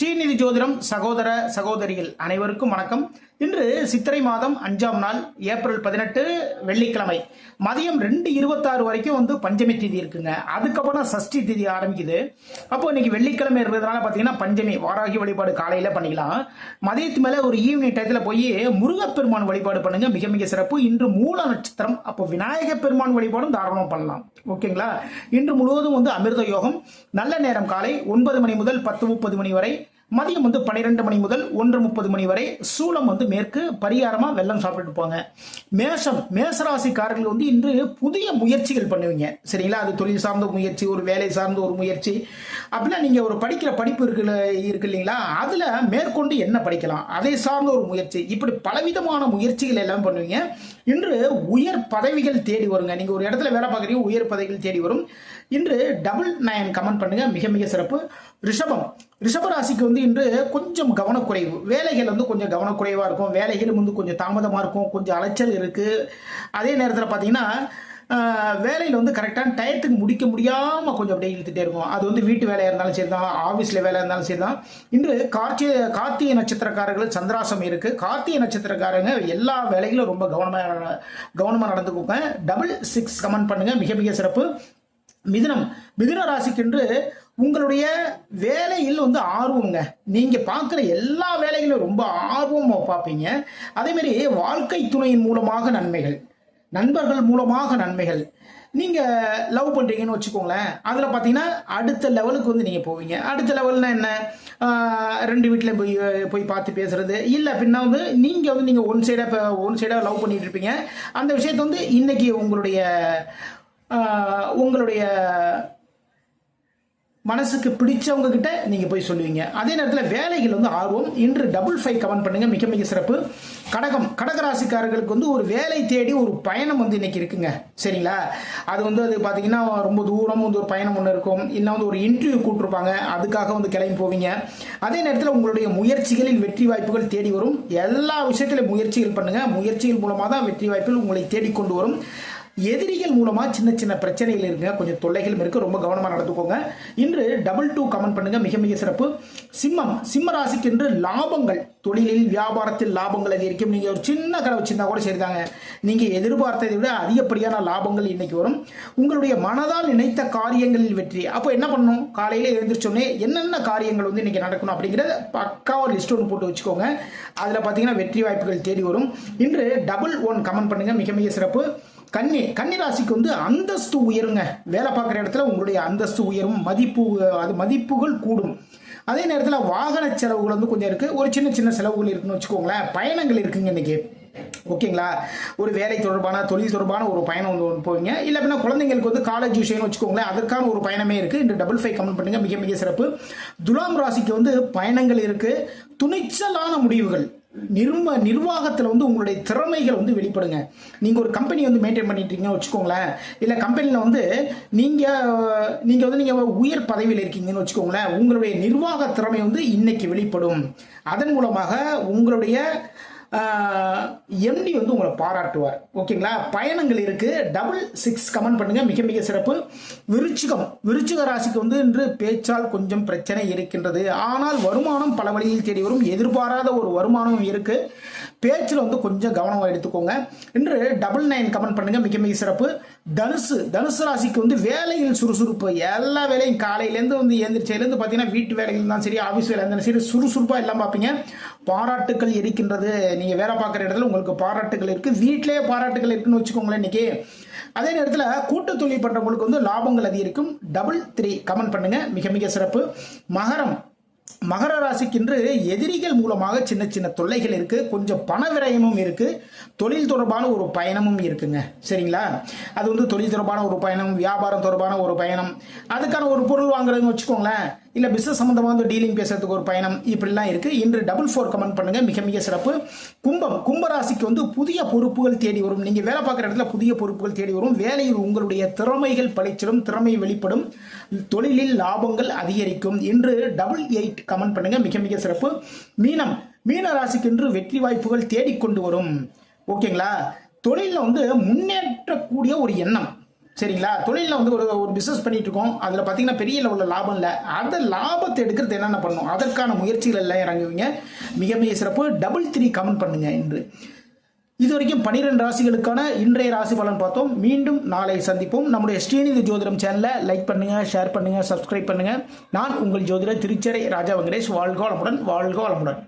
ஸ்ரீநிதி ஜோதிடம் சகோதர சகோதரிகள் அனைவருக்கும் வணக்கம். இன்று சித்திரை மாதம் அஞ்சாம் நாள் ஏப்ரல் பதினெட்டு வெள்ளிக்கிழமை. மதியம் ரெண்டு இருபத்தாறு வரைக்கும் வந்து பஞ்சமி திதி இருக்குங்க. அதுக்கப்புறம் சஷ்டி திதி ஆரம்பிக்குது. அப்போ இன்னைக்கு வெள்ளிக்கிழமை இருக்கிறதுனால பார்த்தீங்கன்னா பஞ்சமி வாராகி வழிபாடு காலையில் பண்ணிக்கலாம். மதியத்து மேலே ஒரு ஈவினிங் டயத்தில் போய் முருகப்பெருமான் வழிபாடு பண்ணுங்க. மிக மிக சிறப்பு. இன்று மூல நட்சத்திரம். அப்போ விநாயக பெருமான் வழிபாடும் தாராளமாக பண்ணலாம். ஓகேங்களா? இன்று முழுவதும் வந்து அமிர்த யோகம். நல்ல நேரம் காலை ஒன்பது மணி முதல் பத்து முப்பது மணி வரை. மதியம் வந்து பன்னிரெண்டு மணி முதல் ஒன்று முப்பது மணி வரை சூளம் வந்து மேற்கு பரிகாரமாக வெள்ளம் சாப்பிட்டுட்டு போங்க. மேஷம் மேசராசிக்காரர்கள் வந்து இன்று புதிய முயற்சிகள் பண்ணுவீங்க. சரிங்களா? அது தொழில் சார்ந்த முயற்சி ஒரு வேலை சார்ந்த ஒரு முயற்சி. அப்படின்னா நீங்கள் ஒரு படிக்கிற படிப்பு இருக்கு இருக்கு இல்லைங்களா? அதில் மேற்கொண்டு என்ன படிக்கலாம்? அதை சார்ந்த ஒரு முயற்சி. இப்படி பலவிதமான முயற்சிகள் எல்லாம் பண்ணுவீங்க. இன்று உயர் பதவிகள் தேடி வருங்க. நீங்கள் ஒரு இடத்துல வேலை பார்க்குறீங்க உயர் பதவிகள் தேடி வரும். இன்று டபுள் நயன் கமெண்ட் பண்ணுங்க. மிக மிக சிறப்பு. ரிஷபம். ரிஷபராசிக்கு வந்து இன்று கொஞ்சம் கவனக்குறைவு. வேலைகள் வந்து கொஞ்சம் கவனக்குறைவாக இருக்கும். வேலைகளும் வந்து கொஞ்சம் தாமதமாக இருக்கும். கொஞ்சம் அலைச்சல் இருக்குது அதே நேரத்தில் பார்த்தீங்கன்னா வேலையில் வந்து கரெக்டான டயத்துக்கு முடிக்க முடியாமல் கொஞ்சம் அப்படியே இழுத்துட்டே இருக்கும். அது வந்து வீட்டு வேலையாக இருந்தாலும் சரி தான் ஆஃபீஸில் வேலையாக இருந்தாலும் சரி தான். இன்று கார்த்திகை கார்த்திகை நட்சத்திரக்காரர்கள் சந்திராசம் இருக்குது கார்த்திகை நட்சத்திரக்காரங்க எல்லா வேலைகளும் ரொம்ப கவனமாக கவனமாக நடந்துக்கோங்க. டபுள் சிக்ஸ் கமெண்ட் பண்ணுங்கள் மிக மிக சிறப்பு. மிதுனம். மிதுன ராசிக்கென்று உங்களுடைய வேலையில் வந்து ஆர்வங்க நீங்கள் பார்க்குற எல்லா வேலைகளும் ரொம்ப ஆர்வமாக பார்ப்பீங்க. அதேமாரி வாழ்க்கை துணையின் மூலமாக நன்மைகள் நண்பர்கள் மூலமாக நன்மைகள். நீங்கள் லவ் பண்ணுறீங்கன்னு வச்சுக்கோங்களேன். அதில் பார்த்தீங்கன்னா அடுத்த லெவலுக்கு வந்து நீங்கள் போவீங்க. அடுத்த லெவல்னால் என்ன? ரெண்டு வீட்டில் போய் போய் பார்த்து பேசுகிறது இல்லை அப்படின்னா வந்து நீங்கள் வந்து நீங்கள் ஒன் சைடாக இப்போ ஒன் சைடாக லவ் பண்ணிகிட்டு இருப்பீங்க. அந்த விஷயத்தை வந்து இன்றைக்கி உங்களுடைய உங்களுடைய மனசுக்கு பிடிச்சவங்க கிட்ட நீங்க போய் சொல்லுவீங்க. அதே நேரத்தில் வேலைகள் வந்து ஆர்வம். இன்று டபுள் ஃபைவ் கமெண்ட் பண்ணுங்க. மிக மிக சிறப்பு. கடகம். கடகராசிக்காரர்களுக்கு வந்து ஒரு வேலை தேடி ஒரு பயணம் வந்து இன்னைக்கு இருக்குங்க. சரிங்களா? அது வந்து அது பார்த்தீங்கன்னா ரொம்ப தூரம் வந்து ஒரு பயணம் ஒன்று இருக்கும். இல்லை வந்து ஒரு இன்டர்வியூ கூட்டிருப்பாங்க. அதுக்காக வந்து கிளம்பி போவீங்க. அதே நேரத்தில் உங்களுடைய முயற்சிகளில் வெற்றி வாய்ப்புகள் தேடி வரும். எல்லா விஷயத்திலும் முயற்சிகள் பண்ணுங்க. முயற்சிகள் மூலமாக தான் வெற்றி வாய்ப்புகள் உங்களை தேடிக்கொண்டு வரும். எதிரிகள் மூலமாக சின்ன சின்ன பிரச்சனைகள் இருக்குங்க கொஞ்சம் தொல்லைகளும் இருக்குது ரொம்ப கவனமாக நடந்துக்கோங்க. இன்று டபுள் டூ கமெண்ட் பண்ணுங்கள் மிக மிக சிறப்பு. சிம்மம். சிம்ம ராசிக்கு என்று லாபங்கள். தொழிலில் வியாபாரத்தில் லாபங்கள் அதிகரிக்கும். நீங்கள் ஒரு சின்ன கடை வச்சுருந்தா கூட சரிதாங்க. நீங்கள் எதிர்பார்த்ததை விட அதிகப்படியான லாபங்கள் இன்னைக்கு வரும். உங்களுடைய மனதால் நினைத்த காரியங்களில் வெற்றி. அப்போ என்ன பண்ணணும்? காலையில் எழுந்திரிச்சோடனே என்னென்ன காரியங்கள் வந்து இன்றைக்கி நடக்கணும் அப்படிங்கிறத ஒரு லிஸ்ட் ஒன்று போட்டு வச்சுக்கோங்க. அதில் பார்த்தீங்கன்னா வெற்றி வாய்ப்புகள் தேடி வரும். இன்று டபுள் ஒன் கமெண்ட் பண்ணுங்கள் மிக மிக சிறப்பு. கன்னி கன்னி ராசிக்கு வந்து அந்தஸ்து உயருங்க. வேலை பார்க்குற இடத்துல உங்களுடைய அந்தஸ்து உயரும் மதிப்பு அது மதிப்புகள் கூடும். அதே நேரத்தில் வாகன செலவுகள் வந்து கொஞ்சம் இருக்குது ஒரு சின்ன சின்ன செலவுகள் இருக்குன்னு வச்சுக்கோங்களேன். பயணங்கள் இருக்குங்க இன்றைக்கி ஓகேங்களா? ஒரு வேலை தொடர்பான தொழில் தொடர்பான ஒரு பயணம் வந்து ஒன்று போவீங்க. இல்லை அப்படின்னா குழந்தைங்களுக்கு வந்து காலேஜ் விஷயம்னு வச்சுக்கோங்களேன். அதற்கான ஒரு பயணமே இருக்குது இந்த டபுள் ஃபைவ் கமெண்ட் பண்ணுங்கள் மிக மிக சிறப்பு. துலாம் ராசிக்கு வந்து பயணங்கள் இருக்குது துணிச்சலான முடிவுகள். நிர்ம நிர்வாகத்தில் வந்து உங்களுடைய திறமைகள் வந்து வெளிப்படுங்க. நீங்கள் ஒரு கம்பெனி வந்து மெயின்டைன் பண்ணிட்டீங்கன்னு வச்சுக்கோங்களேன். இல்லை கம்பெனியில் வந்து நீங்கள் நீங்கள் வந்து நீங்கள் உயர் பதவியில் இருக்கீங்கன்னு வச்சுக்கோங்களேன். உங்களுடைய நிர்வாக திறமை வந்து இன்னைக்கு வெளிப்படும். அதன் மூலமாக உங்களுடைய எம்டி வந்து உங்களை பாராட்டுவார். ஓகேங்களா? பயணங்கள் இருக்கு. டபுள் சிக்ஸ் கமெண்ட் பண்ணுங்க. மிக மிக சிறப்பு. விருச்சிகம். விருச்சிக ராசிக்கு வந்து இன்று பேச்சால் கொஞ்சம் பிரச்சனை இருக்கின்றது. ஆனால் வருமானம் பல வழியில் தேடி வரும். எதிர்பாராத ஒரு வருமானம் இருக்கு. பேச்சில் வந்து கொஞ்சம் கவனம் எடுத்துக்கோங்க. இன்று டபுள் நைன் கமெண்ட் பண்ணுங்கள் மிக மிக சிறப்பு. தனுசு தனுசு ராசிக்கு வந்து வேலையில் சுறுசுறுப்பு. எல்லா வேலையும் காலையிலேருந்து வந்து எழுந்திரிச்சதுலேருந்து பார்த்தீங்கன்னா வீட்டு வேலைகள் இருந்தாலும் சரி ஆஃபீஸ் வேலை இருந்தாலும் சரி சுறுசுறுப்பாக எல்லாம் பார்ப்பீங்க. பாராட்டுக்கள் இருக்கின்றது. நீங்கள் வேலை பார்க்குற இடத்துல உங்களுக்கு பாராட்டுகள் இருக்குது வீட்டிலேயே பாராட்டுகள் இருக்குன்னு வச்சுக்கோங்களேன் இன்னைக்கு. அதே நேரத்தில் கூட்டு தொழில் பண்ணுறவங்களுக்கு வந்து லாபங்கள் அதிகரிக்கும். டபுள் த்ரீ கமெண்ட் பண்ணுங்கள் மிக மிக சிறப்பு. மகரம் மகர ராசிக்கென்று எதிரிகள் மூலமாக சின்ன சின்ன தொல்லைகள் இருக்கு. கொஞ்சம் பண விரயமும் இருக்கு. தொழில் தொடர்பான ஒரு பயணமும் இருக்குங்க. சரிங்களா? அது வந்து தொழில் தொடர்பான ஒரு பயணம் வியாபாரம் தொடர்பான ஒரு பயணம். அதுக்கான ஒரு பொருள் வாங்குறதுன்னு வச்சுக்கோங்களேன். இல்லை பிஸ்னஸ் சம்மந்தமாக வந்து டீலிங் பேசுறதுக்கு ஒரு பயணம் இப்படிலாம் இருக்குது இன்று டபுள் ஃபோர் கமெண்ட் பண்ணுங்கள் மிக மிக சிறப்பு. கும்பம் கும்பராசிக்கு வந்து புதிய பொறுப்புகள் தேடி வரும். நீங்கள் வேலை பார்க்குற இடத்துல புதிய பொறுப்புகள் தேடி வரும். வேலையில் உங்களுடைய திறமைகள் பழிச்சிடும் திறமை வெளிப்படும். தொழிலில் லாபங்கள் அதிகரிக்கும். இன்று டபுள் எயிட் கமெண்ட் பண்ணுங்கள் மிக மிக சிறப்பு. மீனம் மீன ராசிக்கு இன்று வெற்றி வாய்ப்புகள் தேடிக்கொண்டு வரும். ஓகேங்களா? தொழிலில் வந்து முன்னேற்றக்கூடிய ஒரு எண்ணம். சரிங்களா? தொழிலில் வந்து ஒரு ஒரு பிஸ்னஸ் பண்ணிட்டு இருக்கோம் அதில் பார்த்தீங்கன்னா பெரிய லெவலில் லாபம் இல்லை. அந்த லாபத்தை எடுக்கிறது என்னென்ன பண்ணணும்? அதற்கான முயற்சிகள் எல்லாம் இறங்குவீங்க மிக மிக சிறப்பு. டபுள் த்ரீ கமெண்ட் பண்ணுங்க என்று இது வரைக்கும் பனிரெண்டு ராசிகளுக்கான இன்றைய ராசி பலன் பார்த்தோம். மீண்டும் நாளை சந்திப்போம். நம்முடைய ஸ்ரீநிதி ஜோதிடம் சேனலை லைக் பண்ணுங்க ஷேர் பண்ணுங்க சப்ஸ்கிரைப் பண்ணுங்க. நான் உங்கள் ஜோதிடர் திருச்சரை ராஜா வெங்கடேஷ். வாழ்க வளமுடன் வாழ்க வளமுடன்.